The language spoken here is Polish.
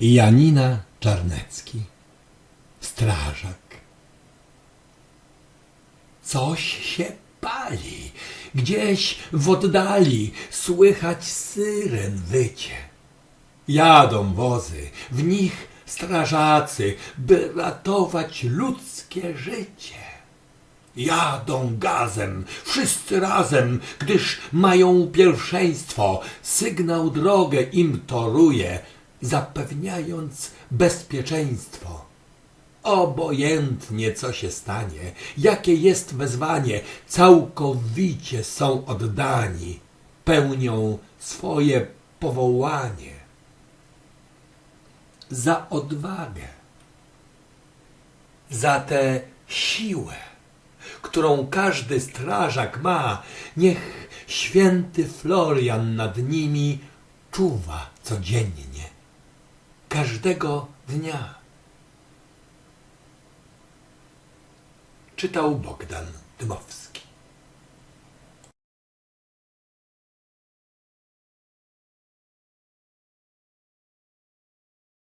Janina Czarnecki Strażak Coś się pali, gdzieś w oddali słychać syren wycie. Jadą wozy, w nich strażacy, by ratować ludzkie życie. Jadą gazem, wszyscy razem, gdyż mają pierwszeństwo. Sygnał drogę im toruje, zapewniając bezpieczeństwo. Obojętnie co się stanie, jakie jest wezwanie, całkowicie są oddani, pełnią swoje powołanie. Za odwagę, za tę siłę, którą każdy strażak ma, niech święty Florian nad nimi czuwa codziennie, każdego dnia. Czytał Bogdan Dmowski.